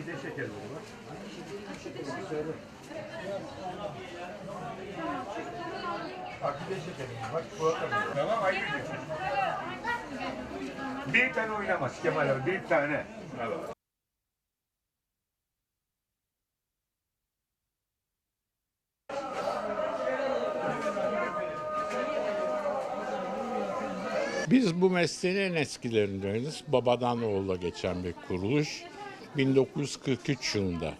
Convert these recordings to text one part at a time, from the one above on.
Akide şekerleri var. Akide şekeri. Çikolata. Tamam aynı geçin. Bir tane oynamaz Kemal abi. Bir tane. Biz bu mesleğin en eskilerindeniz. Babadan oğula geçen bir kuruluş. 1943 yılında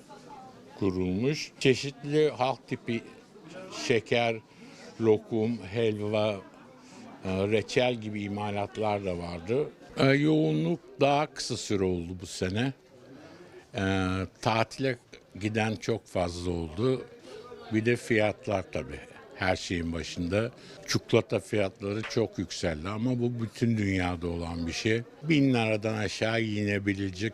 kurulmuş. Çeşitli halk tipi şeker, lokum, helva, e, reçel gibi imalatlar da vardı. E, Yoğunluk daha kısa süre oldu bu sene. E, tatile giden çok fazla oldu. Bir de fiyatlar tabii her şeyin başında. Çikolata fiyatları çok yükseldi ama bu bütün dünyada olan bir şey. Bin liradan aşağı yinebilecek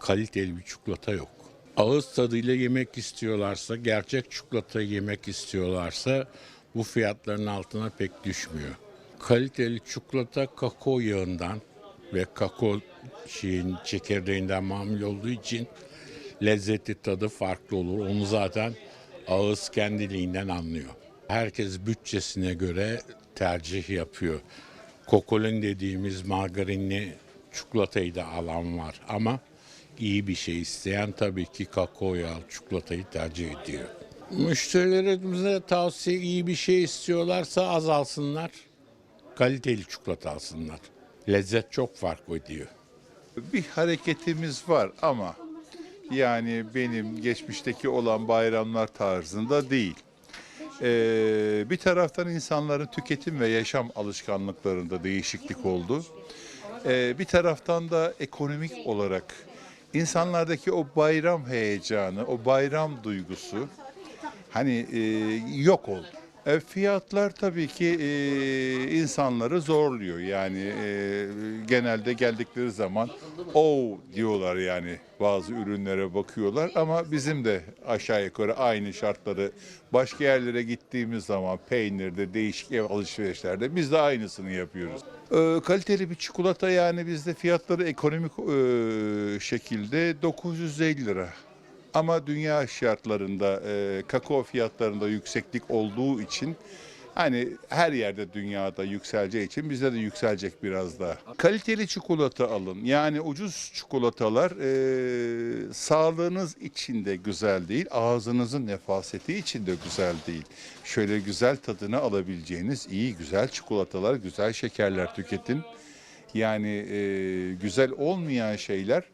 kaliteli bir çikolata yok. Ağız tadıyla yemek istiyorlarsa, gerçek çikolatayı yemek istiyorlarsa bu fiyatların altına pek düşmüyor. Kaliteli çikolata kakao yağından ve kakao şeyin çekirdeğinden mamul olduğu için lezzeti tadı farklı olur. Onu zaten ağız kendiliğinden anlıyor. Herkes bütçesine göre tercih yapıyor. Kokolin dediğimiz margarinli çikolatayı da alan var ama iyi bir şey isteyen tabii ki kakao yağlı çikolatayı tercih ediyor. Müşterilerimize tavsiye iyi bir şey istiyorlarsa az alsınlar, kaliteli çikolata alsınlar. Lezzet çok fark ediyor. Bir hareketimiz var ama yani benim geçmişteki olan bayramlar tarzında değil. Ee, bir taraftan insanların tüketim ve yaşam alışkanlıklarında değişiklik oldu. Ee, bir taraftan da ekonomik olarak insanlardaki o bayram heyecanı, o bayram duygusu hani e, yok oldu. E, fiyatlar tabii ki e, insanları zorluyor. Yani e, genelde geldikleri zaman o diyorlar yani bazı ürünlere bakıyorlar ama bizim de aşağı yukarı aynı şartları başka yerlere gittiğimiz zaman peynirde değişik ev alışverişlerde biz de aynısını yapıyoruz. E, kaliteli bir çikolata yani bizde fiyatları ekonomik e, şekilde 950 lira. Ama dünya şartlarında e, kakao fiyatlarında yükseklik olduğu için hani her yerde dünyada yükseleceği için bizde de yükselecek biraz daha. Kaliteli çikolata alın. Yani ucuz çikolatalar e, sağlığınız için de güzel değil, ağzınızın nefaseti için de güzel değil. Şöyle güzel tadını alabileceğiniz iyi güzel çikolatalar, güzel şekerler tüketin. Yani e, güzel olmayan şeyler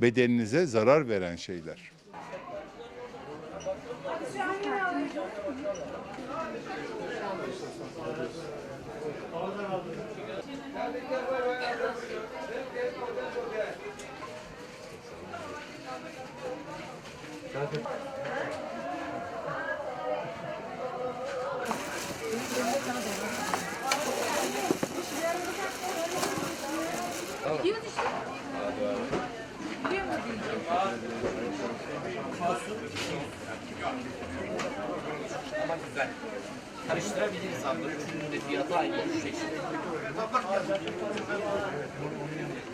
bedeninize zarar veren şeyler. Diyoruz işte. Biliyor musun? Ama güzel. Karıştırabiliriz abla. Üçünün de fiyatı aynı şu şekilde.